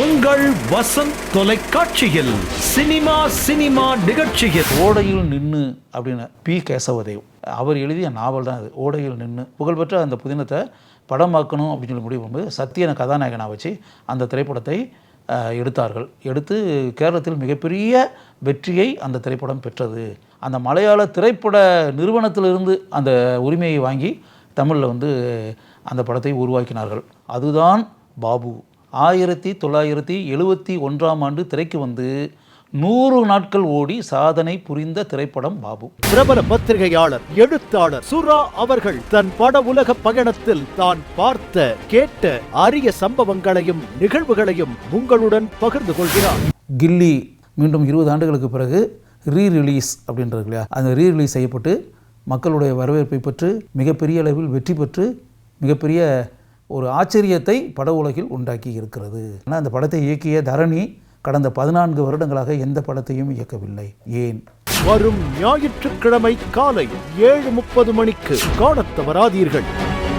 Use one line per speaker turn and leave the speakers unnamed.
உங்கள் வசந்த் தொலைக்காட்சியில் cinema cinema நிகழ்ச்சியில்.
ஓடையில் நின்று அப்படின்னு பி. கேசவதேவ். அவர் எழுதிய நாவல் தான் அது. ஓடையில் நின்று புகழ்பெற்ற அந்த புதினத்தை படமாக்கணும் அப்படின்னு சொல்லி முடிவு பண்ணும்போது சத்தியன கதாநாயகனாக வச்சு அந்த திரைப்படத்தை எடுத்தார்கள். எடுத்து கேரளத்தில் மிகப்பெரிய வெற்றியை அந்த திரைப்படம் பெற்றது. அந்த மலையாள திரைப்பட நிறுவனத்திலிருந்து அந்த உரிமையை வாங்கி தமிழில் வந்து அந்த படத்தை உருவாக்கினார்கள். அதுதான் பாபு. ஆயிரத்தி தொள்ளாயிரத்தி எழுவத்தி ஒன்றாம் ஆண்டு திரைக்கு வந்து நூறு நாட்கள் ஓடி சாதனை புரிந்த திரைப்படம் பாபு.
பிரபல பத்திரிகையாளர் எழுத்தாளர் சுரா அவர்கள் தன் பட உலக பயணத்தில் தான் பார்த்த கேட்ட அரிய சம்பவங்களையும் நிகழ்வுகளையும் உங்களுடன் பகிர்ந்து கொள்கிறார்.
கில்லி மீண்டும் இருபது ஆண்டுகளுக்கு பிறகு ரீ ரிலீஸ் அப்படின்றது இல்லையா? அந்த ரீ ரிலீஸ் செய்யப்பட்டு மக்களுடைய வரவேற்பை பெற்று மிகப்பெரிய அளவில் வெற்றி பெற்று மிகப்பெரிய ஒரு ஆச்சரியத்தை பட உலகில் உண்டாக்கி இருக்கிறது. ஆனால் அந்த படத்தை இயக்கிய தரணி கடந்த பதினான்கு வருடங்களாக எந்த படத்தையும் இயக்கவில்லை. ஏன்?
வரும் ஞாயிற்றுக்கிழமை காலை ஏழு முப்பது மணிக்கு காணத் தவறாதீர்கள்.